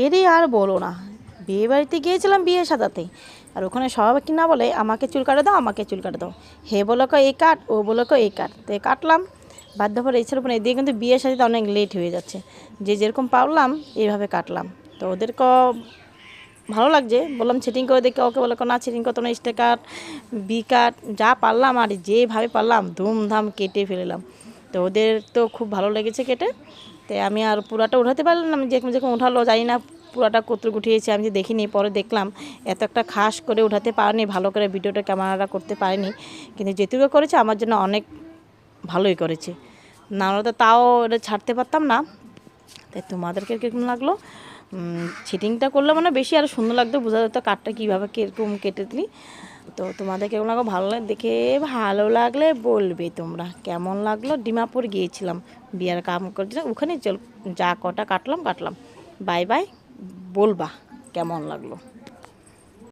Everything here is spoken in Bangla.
এরই আর বলো না। বিয়ে বাড়িতে গিয়েছিলাম বিয়ে সাজাতে আর ওখানে সবাই কি না বলে, আমাকে চুল কাটে দাও, আমাকে চুল কাটে দাও। হে বলো কো এই কাট, ও বলো কো এই কাট। তো কাটলাম, বাধ্য করে ইচ্ছার উপরে এদিকে কিন্তু বিয়ে সাজাতে অনেক লেট হয়ে যাচ্ছে। যে যেরকম পারলাম, এইভাবে কাটলাম। তো ওদেরকে ভালো লাগছে, বললাম ছেটিং করে দেখে, ওকে বলে না ছেটিং করতো না স্টে কাট বি কাট, যা পারলাম আর যেভাবে পারলাম, ধুমধাম কেটে ফেললাম। তো ওদের তো খুব ভালো লেগেছে কেটে। তো আমি আর পুরাটা উঠাতে পারলাম না। আমি যখন উঠালো, জানি না পুরাটা কত উঠিয়েছি, আমি যে দেখিনি, পরে দেখলাম। এত একটা খাস করে উঠাতে পারিনি, ভালো করে ভিডিওটা ক্যামেরাটা করতে পারিনি। কিন্তু যেটুকু করেছে, আমার জন্য অনেক ভালোই করেছে। না হলে তো তাও এটা ছাড়তে পারতাম না। তাই তোমাদেরকে কীরকম লাগল? ছিটিংটা করলে মানে বেশি আরও সুন্দর লাগতো, বোঝা যেত কাঠটা কীভাবে কীরকম কেটে দিলি। তো তোমাদের কেমন লাগল? ভালো লাগে, দেখে ভালো লাগলে বলবে তোমরা। কেমন লাগল? ডিমাপুর গিয়েছিলাম, বিয়ার কাম করছিলাম ওখানে চল, যা কটা কাটলাম কাটলাম। বাই বাই, বলবা কেমন লাগল?